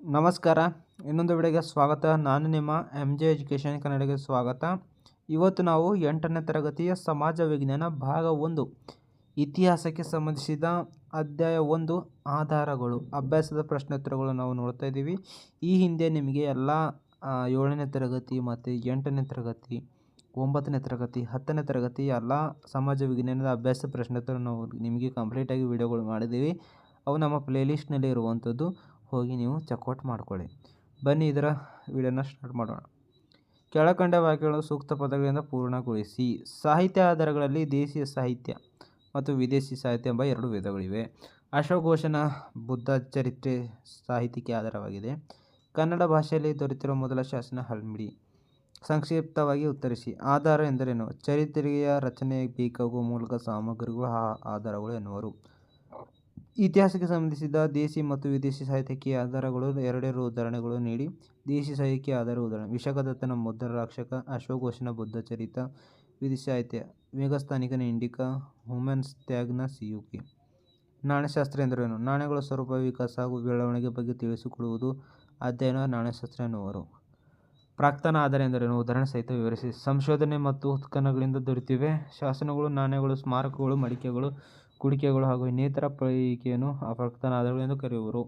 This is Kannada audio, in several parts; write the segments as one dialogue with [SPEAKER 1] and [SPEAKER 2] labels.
[SPEAKER 1] ನಮಸ್ಕಾರ. ಇನ್ನೊಂದು ವಿಡಿಯೋಗೆ ಸ್ವಾಗತ. ನಾನು ನಿಮ್ಮ ಎಂ ಜೆ ಎಜುಕೇಷನ್ ಕನ್ನಡಿಗೆ ಸ್ವಾಗತ. ಇವತ್ತು ನಾವು ಎಂಟನೇ ತರಗತಿಯ ಸಮಾಜ ವಿಜ್ಞಾನ ಭಾಗ ಒಂದು, ಇತಿಹಾಸಕ್ಕೆ ಸಂಬಂಧಿಸಿದ ಅಧ್ಯಾಯ ಒಂದು, ಆಧಾರಗಳು, ಅಭ್ಯಾಸದ ಪ್ರಶ್ನೋತ್ತರಗಳು ನಾವು ನೋಡ್ತಾ ಇದ್ದೀವಿ. ಈ ಹಿಂದೆ ನಿಮಗೆ ಎಲ್ಲ ಏಳನೇ ತರಗತಿ ಮತ್ತು ಎಂಟನೇ ತರಗತಿ, ಒಂಬತ್ತನೇ ತರಗತಿ, ಹತ್ತನೇ ತರಗತಿ ಎಲ್ಲ ಸಮಾಜ ವಿಜ್ಞಾನದ ಅಭ್ಯಾಸ ಪ್ರಶ್ನೋತ್ತರ ನಾವು ನಿಮಗೆ ಕಂಪ್ಲೀಟಾಗಿ ವಿಡಿಯೋಗಳು ಮಾಡಿದ್ದೀವಿ. ಅವು ನಮ್ಮ ಪ್ಲೇಲಿಸ್ಟ್ನಲ್ಲಿ ಇರುವಂಥದ್ದು. ಹೋಗಿ ನೀವು ಚೆಕ್ಔಟ್ ಮಾಡ್ಕೊಳ್ಳಿ. ಬನ್ನಿ ಇದರ ವಿಡಿಯೋನ ಸ್ಟಾರ್ಟ್ ಮಾಡೋಣ. ಕೆಳಕಂಡ ವಾಕ್ಯಗಳು ಸೂಕ್ತ ಪದಗಳಿಂದ ಪೂರ್ಣಗೊಳಿಸಿ. ಸಾಹಿತ್ಯ ಆಧಾರಗಳಲ್ಲಿ ದೇಶೀಯ ಸಾಹಿತ್ಯ ಮತ್ತು ವಿದೇಶಿ ಸಾಹಿತ್ಯ ಎಂಬ ಎರಡು ವಿಧಗಳಿವೆ ಅಶೋಘೋಷನ ಬುದ್ಧ ಚರಿತ್ರೆ ಸಾಹಿತ್ಯಕ್ಕೆ ಆಧಾರವಾಗಿದೆ. ಕನ್ನಡ ಭಾಷೆಯಲ್ಲಿ ದೊರೆತಿರುವ ಮೊದಲ ಶಾಸನ ಹಲ್ಮಿಡಿ. ಸಂಕ್ಷಿಪ್ತವಾಗಿ ಉತ್ತರಿಸಿ. ಆಧಾರ ಎಂದರೇನು? ಚರಿತ್ರೆಯ ರಚನೆಗೆ ಬೇಕಾಗುವ ಮೂಲಕ ಸಾಮಗ್ರಿಗಳು ಆಧಾರಗಳು ಎನ್ನುವರು. ಇತಿಹಾಸಕ್ಕೆ ಸಂಬಂಧಿಸಿದ ದೇಶಿ ಮತ್ತು ವಿದೇಶಿ ಸಾಹಿತ್ಯಕ್ಕೆ ಆಧಾರಗಳು, ಎರಡೆರಡು ಉದಾಹರಣೆಗಳು ನೀಡಿ. ದೇಶಿ ಸಾಹಿತ್ಯಕ್ಕೆ ಆಧಾರ ಉದಾಹರಣೆ. ವಿಶಾಖದತ್ತನ ಮುದ್ರ ರಾಕ್ಷಕ ಅಶೋಘೋಷನ ಬುದ್ಧ ಚರಿತ, ವಿದೇಶಿ ಸಾಹಿತ್ಯ. ಮೇಘಸ್ಥಾನಿಕನ ಇಂಡಿಕಾ ಹುಮೆನ್ಸ್ ತ್ಯಾಗ್ನ ಸಿಯುಕಿ. ನಾಣ್ಯಶಾಸ್ತ್ರ ಎಂದರೇನು? ನಾಣ್ಯಗಳ ಸ್ವರೂಪ, ವಿಕಾಸ ಹಾಗೂ ಬೆಳವಣಿಗೆ ಬಗ್ಗೆ ತಿಳಿಸಿಕೊಡುವುದು ಅಧ್ಯಯನ, ನಾಣ್ಯಶಾಸ್ತ್ರ ಎನ್ನುವರು. ಪ್ರಾಕ್ತನ ಆಧಾರ ಎಂದರೇನು? ಉದಾಹರಣೆ ಸಹಿತ ವಿವರಿಸಿ. ಸಂಶೋಧನೆ ಮತ್ತು ಉತ್ಖನಗಳಿಂದ ದೊರೆತಿವೆ. ಶಾಸನಗಳು, ನಾಣ್ಯಗಳು, ಸ್ಮಾರಕಗಳು, ಮಡಿಕೆಗಳು ಕುಡಿಕೆಗಳು ಹಾಗೂ ಇನ್ನಿತರ ಪಳಿಕೆಯನ್ನು ಪ್ರಾಕ್ತನ ಎಂದು ಕರೆಯುವರು.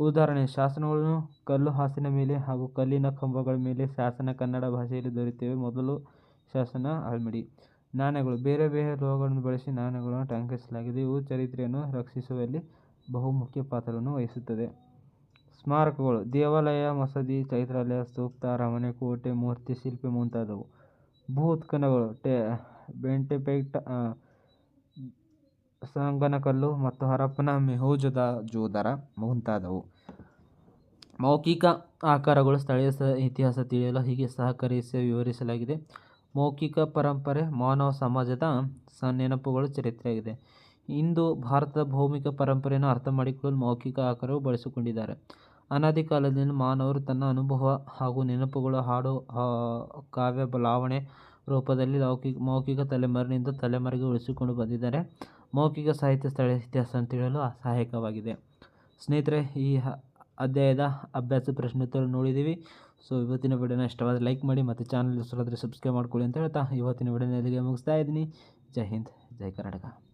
[SPEAKER 1] ಉದಾಹರಣೆ ಶಾಸನಗಳನ್ನು ಕಲ್ಲು ಹಾಸಿನ ಮೇಲೆ ಹಾಗೂ ಕಲ್ಲಿನ ಕಂಬಗಳ ಮೇಲೆ ಶಾಸನ ಕನ್ನಡ ಭಾಷೆಯಲ್ಲಿ ದೊರೆಯುತ್ತೇವೆ. ಮೊದಲು ಶಾಸನ ಆಲ್ಮಿಡಿ. ನಾಣ್ಯಗಳು, ಬೇರೆ ಬೇರೆ ಲೋಹಗಳನ್ನು ಬಳಸಿ ನಾಣ್ಯಗಳನ್ನು ಟಂಕಿಸಲಾಗಿದೆ ಇವು ಚರಿತ್ರೆಯನ್ನು ರಕ್ಷಿಸುವಲ್ಲಿ ಬಹುಮುಖ್ಯ ಪಾತ್ರವನ್ನು ವಹಿಸುತ್ತದೆ. ಸ್ಮಾರಕಗಳು, ದೇವಾಲಯ, ಮಸದಿ, ಚೈತ್ರಾಲಯ ಸ್ತೂಪ ಅರಮನೆ, ಕೋಟೆ, ಮೂರ್ತಿ, ಶಿಲ್ಪಿ ಮುಂತಾದವು. ಭೂ ಉತ್ಖನಗಳು ಟೆ ಬೆಂಟೆಪೆಟ್ ಸಂಗನಕಲ್ಲು ಮತ್ತು ಹರಪ್ಪನ ಮೆಹೋಜೋದರ ಮುಂತಾದವು. ಮೌಖಿಕ ಆಕಾರಗಳು ಸ್ಥಳೀಯ ಸ- ಇತಿಹಾಸ ತಿಳಿಯಲು ಹೀಗೆ ಸಹಕರಿಸಿ ವಿವರಿಸಲಾಗಿದೆ. ಮೌಖಿಕ ಪರಂಪರೆ ಮಾನವ ಸಮಾಜದ ಸ ನೆನಪುಗಳು ಚರಿತ್ರೆಯಾಗಿದೆ. ಇಂದು ಭಾರತದ ಭೌಮಿಕ ಪರಂಪರೆಯನ್ನು ಅರ್ಥ ಮಾಡಿಕೊಳ್ಳಲು ಮೌಖಿಕ ಆಕಾರವು ಬಳಸಿಕೊಂಡಿದ್ದಾರೆ. ಅನಾದಿ ಕಾಲದಿಂದ ಮಾನವರು ತನ್ನ ಅನುಭವ ಹಾಗೂ ನೆನಪುಗಳು ಹಾಡು ಕಾವ್ಯ ಲಾವಣೆ ರೂಪದಲ್ಲಿ ಲೌಕಿಕ, ಮೌಖಿಕ ತಲೆಮಾರಿನಿಂದ ತಲೆಮಾರಿಗೆ ಉಳಿಸಿಕೊಂಡು ಬಂದಿದ್ದಾರೆ. ಮೌಖಿಕ ಸಾಹಿತ್ಯ ಸ್ಥಳೀಯ ಅಂತ ಹೇಳಲು ಸಹಾಯಕವಾಗಿದೆ. ಸ್ನೇಹಿತರೆ, ಈ ಅಧ್ಯಾಯದ ಅಭ್ಯಾಸ ಪ್ರಶ್ನೋತ್ತರ ನೋಡಿದ್ದೀವಿ. ಸೊ, ಇವತ್ತಿನ ವಿಡಿಯೋನ ಇಷ್ಟವಾದ ಲೈಕ್ ಮಾಡಿ ಮತ್ತು ಚಾನಲ್ ಇಷ್ಟವಾದರೆ ಸಬ್ಸ್ಕ್ರೈಬ್ ಮಾಡ್ಕೊಳ್ಳಿ ಅಂತ ಹೇಳ್ತಾ ಇವತ್ತಿನ ವಿಡಿಯೋನ ಇಲ್ಲಿಗೆ ಮುಗಿಸ್ತಾ ಇದ್ದೀನಿ. ಜೈ ಹಿಂದ್, ಜೈ ಕರ್ನಾಟಕ.